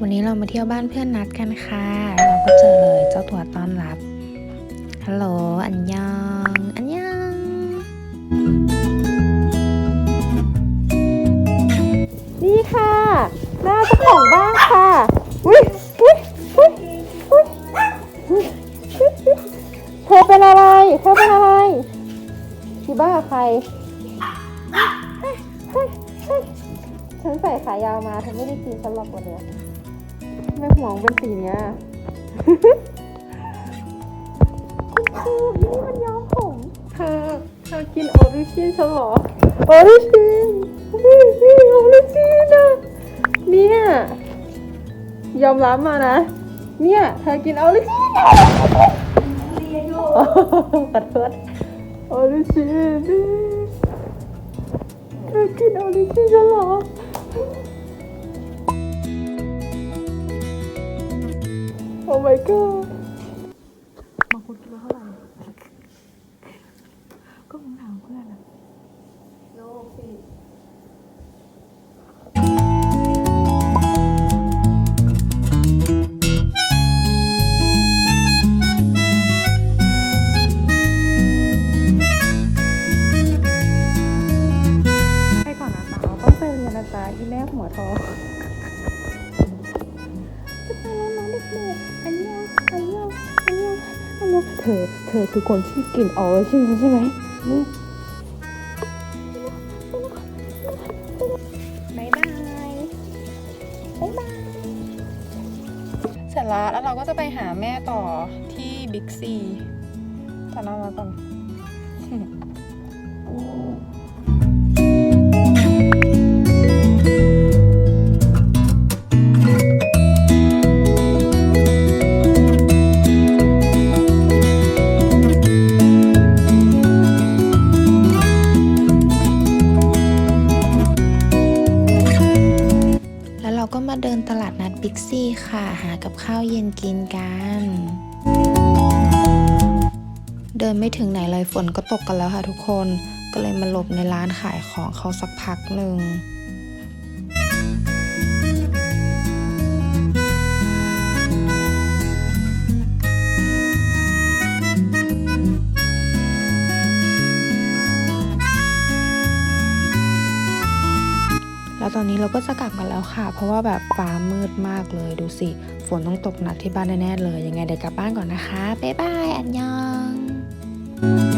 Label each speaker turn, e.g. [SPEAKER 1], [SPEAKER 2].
[SPEAKER 1] วันนี้เรามาเที่ยวบ้านเพื่อนนัดกันค่ะ เราก็เจอเลยเจ้าตัวต้อนรับ ฮัลโหล อันยอง อันยอง
[SPEAKER 2] นี่ค่ะ หน้าเจ้าของบ้านค่ะ อุ้ยอุ้ยอุ้ยอุ้ยเธอเป็นอะไร เธอเป็นอะไรที่บ้านกับใครฉันใส่ขายาวมาเธอไม่ได้กินฉันหรอกวันเนี้ ยแม่ห่วงเป็นสีเนี้ยคุณครูนี่มันย้อมผม เธอ เธอกินโอริชินฉันเหรอ โอริชินนี่นี่โอริชินอะเนี่ยยอมรับมานะ เนี่ย เธอกินโอริชินอะขอโทษโอริชินเธอกินโอริชินฉันเหรอ โอ้ my god
[SPEAKER 1] บางคนคิดว่าเท่าไหร่ ก็คงถามเพื่อนอะ
[SPEAKER 2] ไปก่อนนะจ๊ะเราต้องไปเรียนนะจ๊ะอีแม่หัวทอง เธอ เธอคือคนที่กินออริจินใช่ไหมนี่บายบายบายบาย
[SPEAKER 3] เสร็จแล้วแล้วเราก็จะไปหาแม่ต่อที่บิ๊กซีตอนนั้นมาก่อน
[SPEAKER 1] ตลาดนัดบิ๊กซี่ค่ะ หากับข้าวเย็นกินกัน เดินไม่ถึงไหนเลยฝนก็ตกกันแล้วค่ะทุกคน ก็เลยมาหลบในร้านขายของเขาสักพักหนึ่ง ตอนนี้เราก็จะกลับกันแล้วค่ะ เพราะว่าแบบฟ้ามืดมากเลยดูสิ ฝนต้องตกหนักที่บ้านแน่ๆเลย ยังไงเดี๋ยวกลับบ้านก่อนนะคะ บ๊ายบาย อันยอง